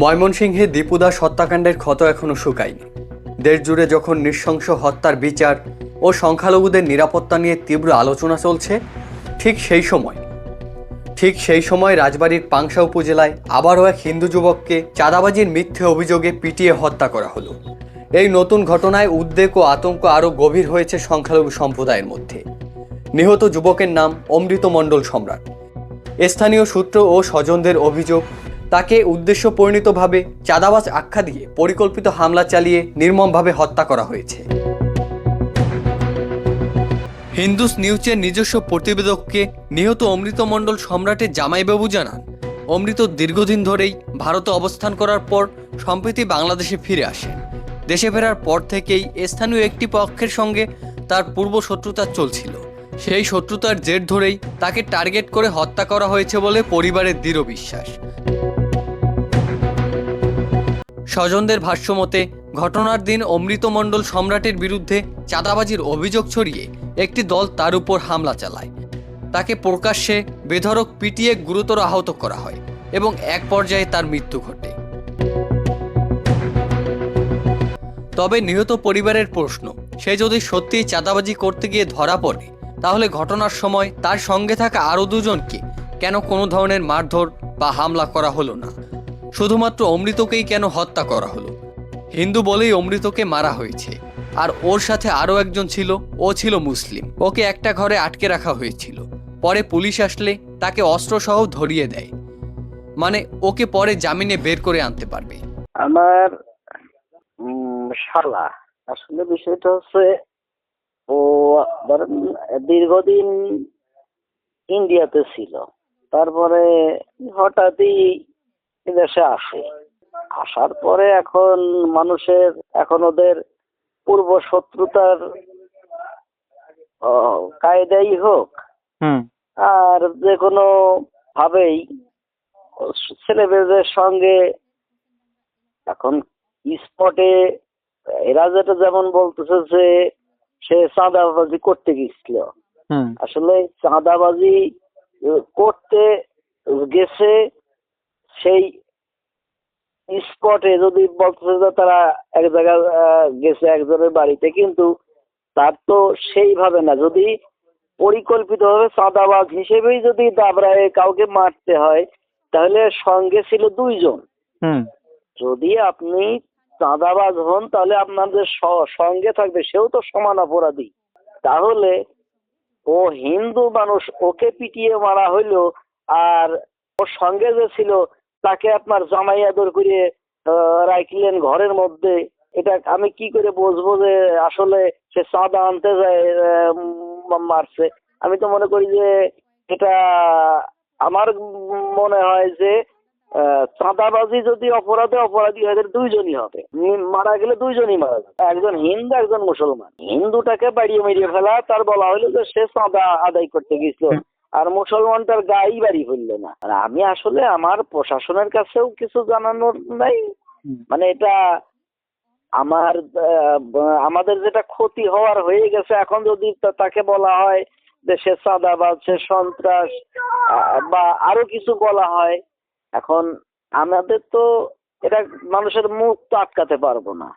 ময়মনসিংহে দীপুদাস হত্যাকাণ্ডের ক্ষত এখনও শুকায়নি। দেশ জুড়ে যখন নৃশংস হত্যার বিচার ও সংখ্যালঘুদের নিরাপত্তা নিয়ে তীব্র আলোচনা চলছে, ঠিক সেই সময়। ঠিক সেই সময় রাজবাড়ির পাংশা উপজেলায় আবারও এক হিন্দু যুবককে চাঁদাবাজির মিথ্যে অভিযোগে পিটিয়ে হত্যা করা হলো। এই নতুন ঘটনায় উদ্বেগ ও আতঙ্ক আরও গভীর হয়েছে সংখ্যালঘু সম্প্রদায়ের মধ্যে। নিহত যুবকের নাম অমৃত মণ্ডল সম্রাট। স্থানীয় সূত্র ও স্বজনদের অভিযোগ তাকে উদ্দেশ্য পরিণতভাবে চাঁদাবাজ আখ্যা দিয়ে পরিকল্পিত হামলা চালিয়ে নির্মমভাবে হত্যা করা হয়েছে। হিন্দুস নিউজের নিজস্ব প্রতিবেদককে নিহত অমৃত মণ্ডল সম্রাটের জামাইবাবু জানান, অমৃত দীর্ঘদিন ধরেই ভারতে অবস্থান করার পর সম্প্রতি বাংলাদেশে ফিরে আসেন। দেশে ফেরার পর থেকেই স্থানীয় একটি পক্ষের সঙ্গে তার পূর্ব শত্রুতা চলছিল। সেই শত্রুতার জের ধরেই তাকে টার্গেট করে হত্যা করা হয়েছে বলে পরিবারের দৃঢ় বিশ্বাস। স্বজনদের ভাষ্যমতে, ঘটনার দিন অমৃত মণ্ডল সম্রাটের বিরুদ্ধে চাঁদাবাজির অভিযোগ ছড়িয়ে একটি দল তার উপর হামলা চালায়। তাকে প্রকাশ্যে বেধড়ক পিটিয়ে গুরুতর আহত করা হয় এবং এক পর্যায়ে তার মৃত্যু ঘটে। তবে নিহত পরিবারের প্রশ্ন, সে যদি সত্যিই চাঁদাবাজি করতে গিয়ে ধরা পড়ে, তাহলে ঘটনার সময় তার সঙ্গে থাকা আরও দুজনকে কেন কোনো ধরনের মারধর বা হামলা করা হলো না? শুধুমাত্র অমৃতকেই কেন হত্যা করা হলো? হিন্দু বলেই অমৃতকে মারা হয়েছে। আর ওর সাথে আরও একজন ছিল, ও ছিল মুসলিম। ওকে একটা ঘরে আটকে রাখা হয়েছিল। পরে পুলিশ আসলে তাকে অস্ত্রসহ ধরিয়ে দেয়। মানে ওকে পরে জামিনে বের করে আনতে পারবে। আমার শালা। আসলে বিষয়টা হচ্ছে, ও ধরেন দীর্ঘদিন ইন্ডিয়াতে ছিল। তারপরে হঠাৎই দেশে আসে। আসার পরে এখন মানুষের এখন ওদের পূর্ব শত্রুতার কায়দাই হোক আর যে কোনো ভাবেই ছেলেমেয়েদের সঙ্গে এখন স্পটে এরা যেটা যেমন বলতেছে যে সে চাঁদাবাজি করতে গেছিল। আসলে চাঁদাবাজি করতে গেছে সেই স্পটে যদি বলতেছে যে তারা এক জায়গায় গেছে একজনের বাড়িতে কিন্তু তার তো সেইভাবে না। যদি পরিকল্পিতভাবে চাঁদাবাজ হিসেবেই যদি দাবরায় কাউকে মারতে হয় তাহলে সঙ্গে ছিল দুইজন। যদি আপনি চাঁদাবাজ হন তাহলে আপনাদের সঙ্গে থাকবে সেও তো সমান অপরাধী। তাহলে ও হিন্দু মানুষ ওকে পিটিয়ে মারা হইল আর ওর সঙ্গে যে ছিল তাকে আপনার জামাই আদর করে রাখলেন ঘরের মধ্যে। এটা আমি কি করে বুঝব যে আসলে সে চাঁদা আনতে যায় মারছে? আমি তো মনে করি যে এটা আমার মনে হয় যে চাঁদাবাজি যদি অপরাধে অপরাধী হয় দুইজনই হবে। মারা গেলে দুইজনই মারা যাবে। একজন হিন্দু, একজন মুসলমান। হিন্দুটাকে বাড়িয়ে মেরিয়ে ফেলা, তার বলা হলো যে সে চাঁদা আদায় করতে গেছিল আর মুসলমানটার গায়েই বাড়ি ফেলল না। আর আমি আসলে আমার প্রশাসনের কাছেও কিছু জানানোর নাই। মানে এটা আমার আমাদের যেটা ক্ষতি হওয়ার হয়ে গেছে এখন যদি তাকে বলা হয় যে সে চাঁদাবাজ সে সন্ত্রাস বা আরও কিছু বলা হয় এখন আমাদের তো এটা মানুষের মুখ তো আটকাতে পারব না।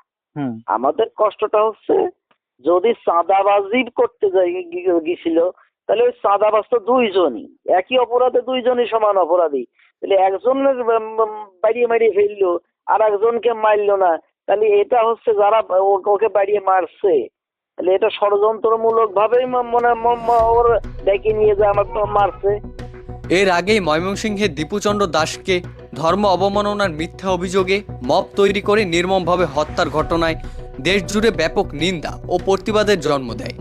আমাদের কষ্টটা হচ্ছে যদি চাঁদাবাজি করতে যাই গিয়েছিল তাহলে ওই চাঁদাবাজ তো দুইজনই। একই অপরাধে দুইজনই সমান অপরাধী। তাহলে একজনের বাড়িয়ে মারিয়ে ফেলল, আর একজনকে মারলো না, তাহলে এটা হচ্ছে যারা ওকে বাড়িয়ে মারছে। তাহলে এটা ষড়যন্ত্রমূলক ভাবেই মনে ওর ডেকে নিয়ে যা আমার মারছে। এর আগেই ময়মনসিংহের দীপুচন্দ্র দাসকে ধর্ম অবমাননার মিথ্যা অভিযোগে মব তৈরি করে নির্মমভাবে হত্যার ঘটনায় দেশজুড়ে ব্যাপক নিন্দা ও প্রতিবাদের জন্ম দেয়।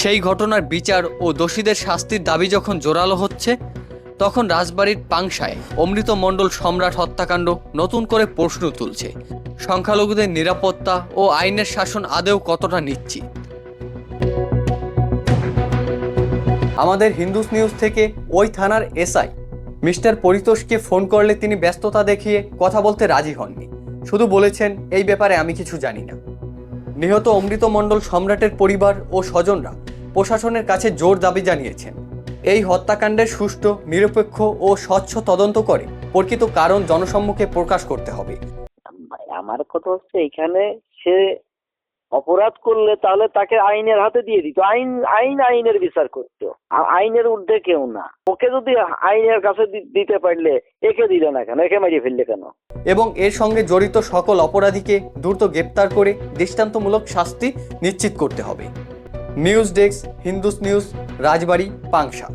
সেই ঘটনার বিচার ও দোষীদের শাস্তির দাবি যখন জোরালো হচ্ছে, তখন রাজবাড়ির পাংশায় অমৃত মণ্ডল সম্রাট হত্যাকাণ্ড নতুন করে প্রশ্ন তুলছে। সংখ্যালঘুদের নিরাপত্তা ও আইনের শাসন আদেও কতটা নিশ্চিত? আমাদের হিন্দুস নিউজ থেকে ওই থানার এসআই মিস্টার পরিতোষকে ফোন করলে তিনি ব্যস্ততা দেখিয়ে কথা বলতে রাজি হননি। শুধু বলেছেন, এই ব্যাপারে আমি কিছু জানি না। নিহত অমৃত মণ্ডল সম্রাটের পরিবার ও স্বজনরা প্রশাসনের কাছে জোর দাবি জানিয়েছেন। এই হত্যাকাণ্ডের সুষ্ঠু নিরপেক্ষ ও স্বচ্ছ তদন্ত করে প্রকৃত কারণ জনসম্মুখে প্রকাশ করতে হবে। আমার কথা হচ্ছে এখানে সে অপরাধ করলে তাহলে তাকে আইনের হাতে দিয়ে দিত। আইন আইন আইনের বিচার করতো। আইনের ঊর্ধ্বে কেউ না। ওকে যদি আইনের কাছে দিতে পারলে একে দিলে না কেন? একে মারিয়ে ফেললে কেন? এবং এর সঙ্গে জড়িত সকল অপরাধীকে দ্রুত গ্রেপ্তার করে দৃষ্টান্তমূলক শাস্তি নিশ্চিত করতে হবে। News desk Hindus news Rajbari Pangsha.